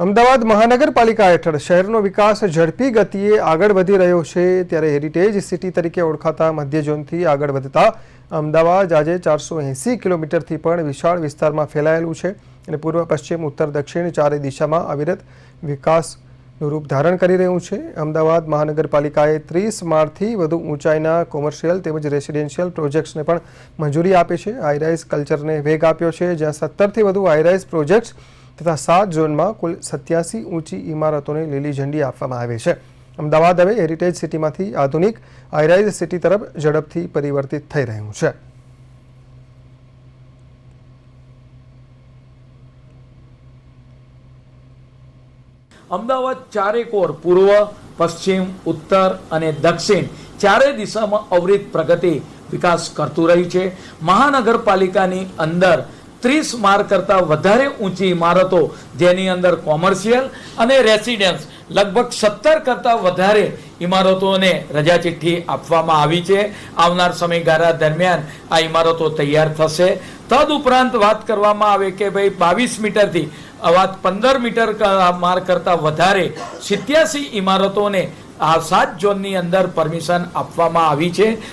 અમદાવાદ મહાનગરપાલિકા હેઠળ શહેરનો વિકાસ ઝડપી ગતિએ આગળ વધી રહ્યો છે ત્યારે હેરિટેજ સિટી તરીકે ઓળખાતા મધ્ય ઝોનથી આગળ વધતા અમદાવાદ આજે ચારસો એંસી કિલોમીટરથી પણ વિશાળ વિસ્તારમાં ફેલાયેલું છે અને પૂર્વ, પશ્ચિમ, ઉત્તર, દક્ષિણ ચારે દિશામાં અવિરત વિકાસનું રૂપ ધારણ કરી રહ્યું છે. અમદાવાદ મહાનગરપાલિકાએ ત્રીસ માળથી વધુ ઊંચાઈના કોમર્શિયલ તેમજ રેસિડેન્શિયલ પ્રોજેક્ટ્સને પણ મંજૂરી આપી છે. આઈરાઇઝ કલ્ચરને વેગ આપ્યો છે. જ્યાં સત્તરથી વધુ આઈરાઇઝ પ્રોજેક્ટ્સ તથા સાત ઝોનમાં કુલ સત્યાસી ઊંચી ઇમારતોને લીલી ઝંડી આપવામાં આવી છે. અમદાવાદ હવે હેરિટેજ સિટીમાંથી આધુનિક હાઈરાઇઝ સિટી તરફ ઝડપથી પરિવર્તિત થઈ રહ્યું છે. અમદાવાદ ચારે કોર પૂર્વ, પશ્ચિમ, ઉત્તર અને દક્ષિણ ચારે દિશામાં અવરિત પ્રગતિ વિકાસ કરતું રહ્યું છે. મહાનગરપાલિકાની અંદર ત્રીસ માળ કરતાં વધારે ઊંચી ઇમારતો જેની અંદર કોમર્શિયલ અને રેસિડેન્સ લગભગ સત્તર કરતાં વધારે ઇમારતોને રજા ચિઠ્ઠી આપવામાં આવી છે. આવનાર સમયગાળા દરમિયાન આ ઇમારતો તૈયાર થશે. તદ ઉપરાંત વાત કરવામાં આવે કે ભાઈ બાવીસ મીટરથી વાત પંદર મીટર માર કરતાં વધારે સિત્યાસી ઇમારતોને આ સાત ઝોનની અંદર પરમિશન આપવામાં આવી છે.